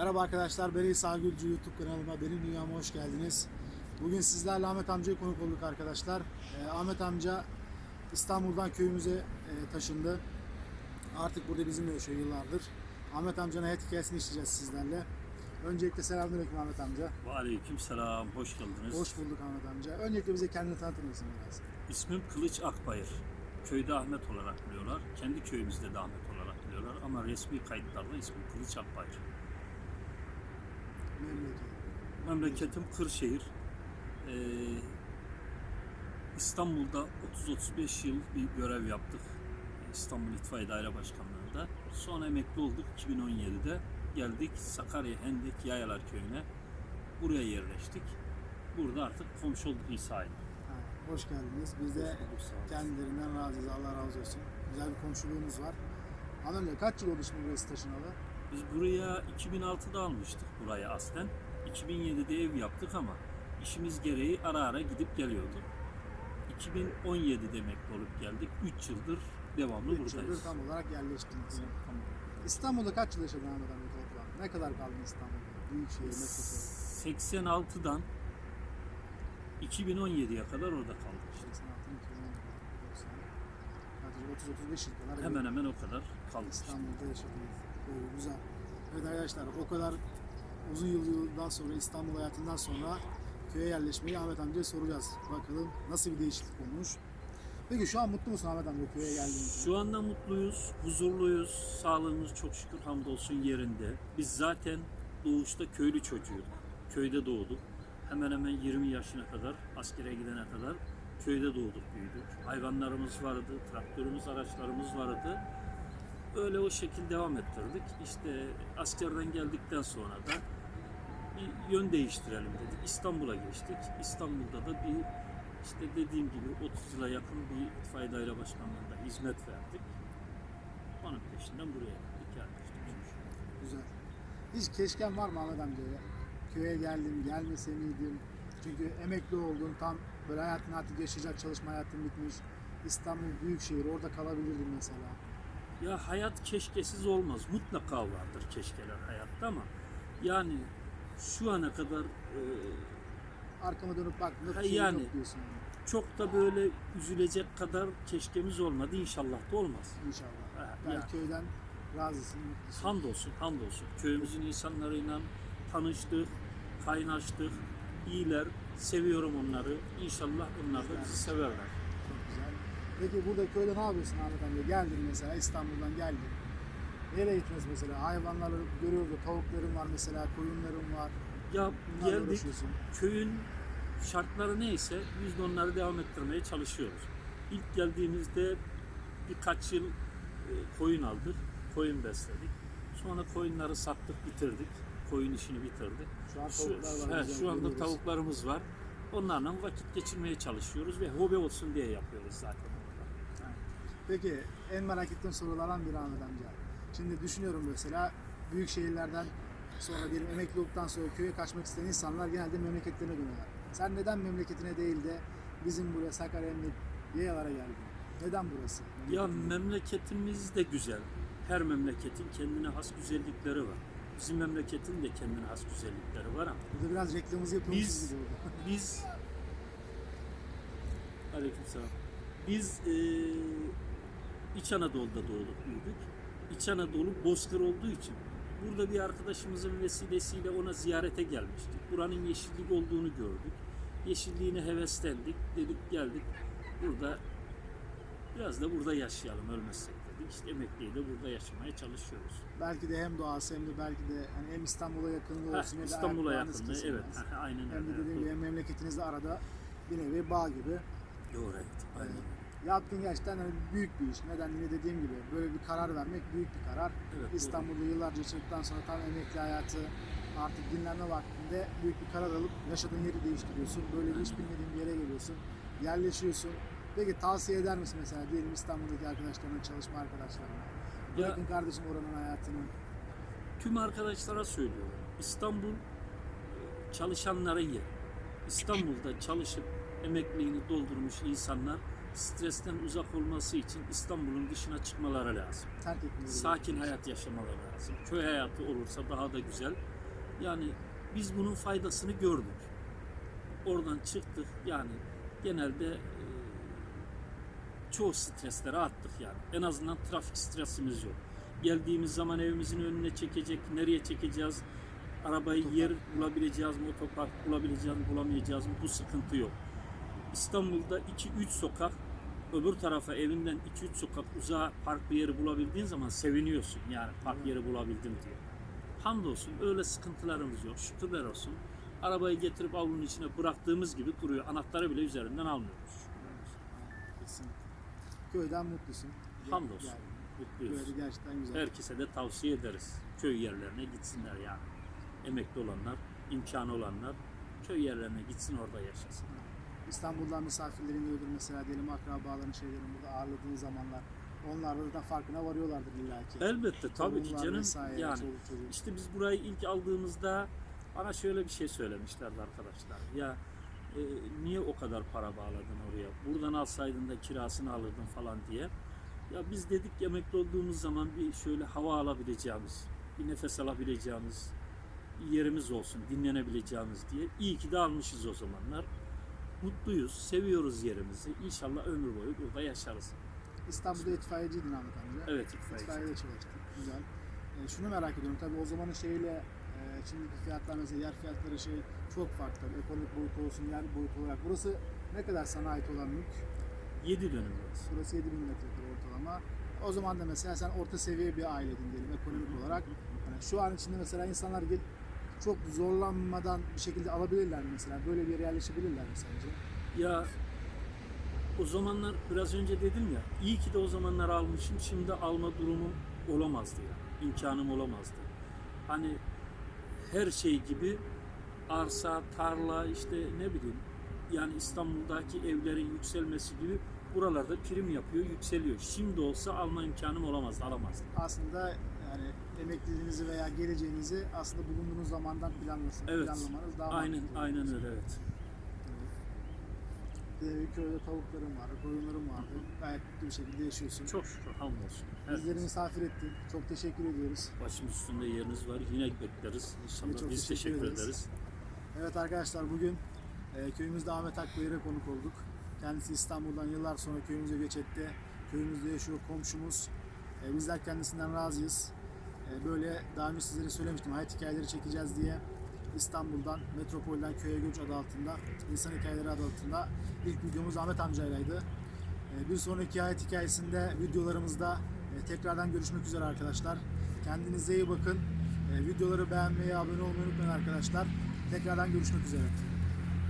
Merhaba arkadaşlar, ben İsa Gülcü YouTube kanalıma, benim dünyama hoş geldiniz. Bugün sizlerle Ahmet amcayı konuk olduk arkadaşlar. Ee, Ahmet amca İstanbul'dan köyümüze e, taşındı. Artık burada bizimle yaşıyor yıllardır. Ahmet amcanın hayat hikayesini işleyeceğiz sizlerle. Öncelikle selamünaleyküm Ahmet amca. Aleyküm selam, hoş geldiniz. Hoş bulduk Ahmet amca. Öncelikle bize kendini tanıtır mısın biraz? İsmim Kılıç Akbayır. Köyde Ahmet olarak biliyorlar. Kendi köyümüzde de Ahmet olarak biliyorlar. Ama resmi kayıtlarda ismim Kılıç Akbayır. Memleket. Memleketim Kırşehir. Ee, İstanbul'da 30-35 yıl bir görev yaptık. İstanbul İtfaiye Daire Başkanlığı'nda. Sonra emekli olduk 2017'de. Geldik Sakarya Hendek Yayalar Köyü'ne. Buraya yerleştik. Burada artık komşu olduk İsa ile. Ha, hoş geldiniz. Biz de kendilerinden razıyız. Allah razı olsun. Güzel bir komşuluğumuz var. Amca kaç yıl oldu şimdi burası taşınalı? Biz buraya 2006'da almıştık burayı aslen. 2007'de ev yaptık ama işimiz gereği ara ara gidip geliyorduk. 2017'de emekli olup geldik. 3 yıldır devamlı 3 buradayız. yıldır tam olarak yerleştiniz. Tamam. İstanbul'da kaç yıl yaşadın Ahmet toplam? Ne kadar kaldın İstanbul'da? Büyükşehir, metropol. 86'dan 2017'ye kadar orada kaldık. 86, 30 30-35 yıl kadar Hemen hemen o kadar kaldık. işte. İstanbul'da yaşadınız. Oo, güzel. Evet arkadaşlar o kadar uzun yıldan sonra İstanbul hayatından sonra köye yerleşmeyi Ahmet amcaya soracağız. Bakalım nasıl bir değişiklik olmuş. Peki şu an mutlu musun Ahmet amca köye geldiğinde? Şu anda mutluyuz, huzurluyuz. Sağlığımız çok şükür hamdolsun yerinde. Biz zaten doğuşta köylü çocuğuyduk. Köyde doğduk. Hemen hemen 20 yaşına kadar, askere gidene kadar köyde doğduk, büyüdük. Hayvanlarımız vardı, traktörümüz, araçlarımız vardı. Öyle o şekilde devam ettirdik. İşte askerden geldikten sonra da bir yön değiştirelim dedik. İstanbul'a geçtik. İstanbul'da da bir işte dediğim gibi 30 yıla yakın bir itfaiye daire başkanlığında hizmet verdik. Onun peşinden buraya geldik yerleştik. Güzel. Hiç keşken var mı Ahmet amcaya? Köye geldim, gelmese miydim? Çünkü emekli oldun, tam böyle hayatın artık yaşayacak çalışma hayatın bitmiş. İstanbul büyük şehir, orada kalabilirdin mesela. Ya hayat keşkesiz olmaz. Mutlaka vardır keşkeler hayatta ama yani şu ana kadar e, Arkama dönüp baktığında şey yani. yok diyorsun. yani. çok da böyle üzülecek kadar keşkemiz olmadı. İnşallah da olmaz. İnşallah. Ha, Yani yani. köyden razısın, mutlusun. Hamdolsun, hamdolsun. Köyümüzün insanlarıyla tanıştık, kaynaştık. İyiler, seviyorum onları. İnşallah onlar da bizi severler. Peki burada köyde ne yapıyorsun Ahmet amca? Geldin mesela İstanbul'dan geldin. Nereye gitmez mesela? Hayvanları görüyoruz. Tavukların var mesela, koyunların var. Ya Bunlarla geldik, uğraşıyorsun. köyün şartları neyse biz de onları devam ettirmeye çalışıyoruz. İlk geldiğimizde birkaç yıl e, koyun aldık, koyun besledik. Sonra koyunları sattık, bitirdik. Koyun işini bitirdik. Şu an Şu, var. he, şu anda görüyoruz. tavuklarımız var. Onlarla vakit geçirmeye çalışıyoruz ve hobi olsun diye yapıyoruz zaten. Peki en merak ettiğim sorulardan biri Ahmet amca. Şimdi düşünüyorum mesela büyük şehirlerden sonra diyelim emekli olduktan sonra köye kaçmak isteyen insanlar genelde memleketlerine dönüyorlar. Sen neden memleketine değil de bizim buraya Sakarya Emniyet Yayalara geldin? Neden burası? Ya memleketimiz de güzel. Her memleketin kendine has güzellikleri var. Bizim memleketin de kendine has güzellikleri var ama Burada biraz reklamımızı yapıyormuşuz Biz- biz Aleykümselam. Biz eee İç Anadolu'da doğduk, büyüdük. İç Anadolu bozkır olduğu için burada bir arkadaşımızın vesilesiyle ona ziyarete gelmiştik. Buranın yeşillik olduğunu gördük. Yeşilliğine heveslendik, dedik geldik. Burada biraz da burada yaşayalım ölmezsek dedik. İşte emekliyi de burada yaşamaya çalışıyoruz. Belki de hem doğası hem de belki de hani hem İstanbul'a yakınlığı olsun da İstanbul'a yakınlığı evet. Aynen Hem de öyle. dediğim gibi hem memleketinizle arada bir nevi bağ gibi. Doğru evet. Aynen. Yaptığın gerçekten hani büyük bir iş. Neden yine dediğim gibi böyle bir karar vermek büyük bir karar. Evet, İstanbul'da yıllarca yaşadıktan sonra tam emekli hayatı artık dinlenme vaktinde büyük bir karar alıp yaşadığın yeri değiştiriyorsun. Böyle bir hiç bilmediğin bir yere geliyorsun. Yerleşiyorsun. Peki tavsiye eder misin mesela diyelim İstanbul'daki arkadaşlarına, çalışma arkadaşlarına? Bırakın kardeşim oranın hayatını. Tüm arkadaşlara söylüyorum. İstanbul e, çalışanların yeri. İstanbul'da çalışıp emekliliğini doldurmuş insanlar stresten uzak olması için İstanbul'un dışına çıkmaları lazım. Terk Sakin hayat yaşamaları lazım. Köy hayatı olursa daha da güzel. Yani biz bunun faydasını gördük. Oradan çıktık yani genelde e, çoğu stresleri attık yani. En azından trafik stresimiz yok. Geldiğimiz zaman evimizin önüne çekecek, nereye çekeceğiz? Arabayı Otopark. yer bulabileceğiz mi, otopark bulabileceğiz mi, bulamayacağız mı? Bu sıkıntı yok. İstanbul'da 2-3 sokak, öbür tarafa evinden 2-3 sokak uzağa park bir yeri bulabildiğin zaman seviniyorsun yani park yeri bulabildim diye. Hamdolsun öyle sıkıntılarımız yok. Şükürler olsun. Arabayı getirip avlunun içine bıraktığımız gibi duruyor. Anahtarı bile üzerinden almıyoruz. Kesinlikle. Köyden mutlusun. Hamdolsun. Yani, Mutluyuz. böyle gerçekten güzel. Herkese de tavsiye ederiz. Köy yerlerine gitsinler yani. Emekli olanlar, imkanı olanlar köy yerlerine gitsin orada yaşasın. İstanbul'dan misafirlerin geliyordur mesela diyelim akrabaların şeylerin burada ağırladığın zamanlar. Onlar da farkına varıyorlardır illa ki. Elbette tabii ki canım. vesaire, Yani çoluk çocuk. işte biz burayı ilk aldığımızda bana şöyle bir şey söylemişlerdi arkadaşlar. Ya e, niye o kadar para bağladın oraya? Buradan alsaydın da kirasını alırdın falan diye. Ya biz dedik emekli olduğumuz zaman bir şöyle hava alabileceğimiz, bir nefes alabileceğimiz yerimiz olsun, dinlenebileceğimiz diye. İyi ki de almışız o zamanlar. Mutluyuz, seviyoruz yerimizi. İnşallah ömür boyu burada yaşarız. İstanbul'da itfaiyeciydin Ahmet amca. Evet itfaiye. İtfaiyede çalıştık. Güzel. E, şunu merak ediyorum tabii o zamanın şeyle e, şimdiki fiyatlar mesela yer fiyatları şey çok farklı. Ekonomik boyut olsun, yer boyut olarak. Burası ne kadar sana ait olan mülk? 7 dönüm burası. Burası 7000 metrekare ortalama. O zaman da mesela sen orta seviye bir ailedin diyelim ekonomik olarak. Hani şu an içinde mesela insanlar gel çok zorlanmadan bir şekilde alabilirler mesela? Böyle bir yere yerleşebilirler mi sence? Ya o zamanlar biraz önce dedim ya iyi ki de o zamanlar almışım şimdi alma durumum olamazdı ya imkanım olamazdı. Hani her şey gibi arsa, tarla işte ne bileyim yani İstanbul'daki evlerin yükselmesi gibi buralarda prim yapıyor, yükseliyor. Şimdi olsa alma imkanım olamazdı, alamazdım. Aslında yani emekliliğinizi veya geleceğinizi aslında bulunduğunuz zamandan planlasın, Evet. planlamanız daha Aynen, mantıklı. aynen öyle evet. De köyde tavuklarım var, koyunlarım vardı. Gayet mutlu bir şekilde yaşıyorsun. Çok şükür hamdolsun. Bizleri Evet. misafir ettin. Çok teşekkür ediyoruz. Başımız üstünde yeriniz var. Yine bekleriz. İnşallah Çok biz teşekkür teşekkür ederiz. ederiz. Evet arkadaşlar bugün e, köyümüzde Ahmet Akbayır'a konuk olduk. Kendisi İstanbul'dan yıllar sonra köyümüze göç etti. Köyümüzde yaşıyor komşumuz. E, bizler kendisinden razıyız. E, böyle daha önce sizlere söylemiştim hayat hikayeleri çekeceğiz diye. İstanbul'dan, Metropol'den Köye Göç adı altında, İnsan Hikayeleri adı altında ilk videomuz Ahmet amcaylaydı. E, bir sonraki hayat hikayesinde videolarımızda e, tekrardan görüşmek üzere arkadaşlar. Kendinize iyi bakın. E, videoları beğenmeyi, abone olmayı unutmayın arkadaşlar. Tekrardan görüşmek üzere.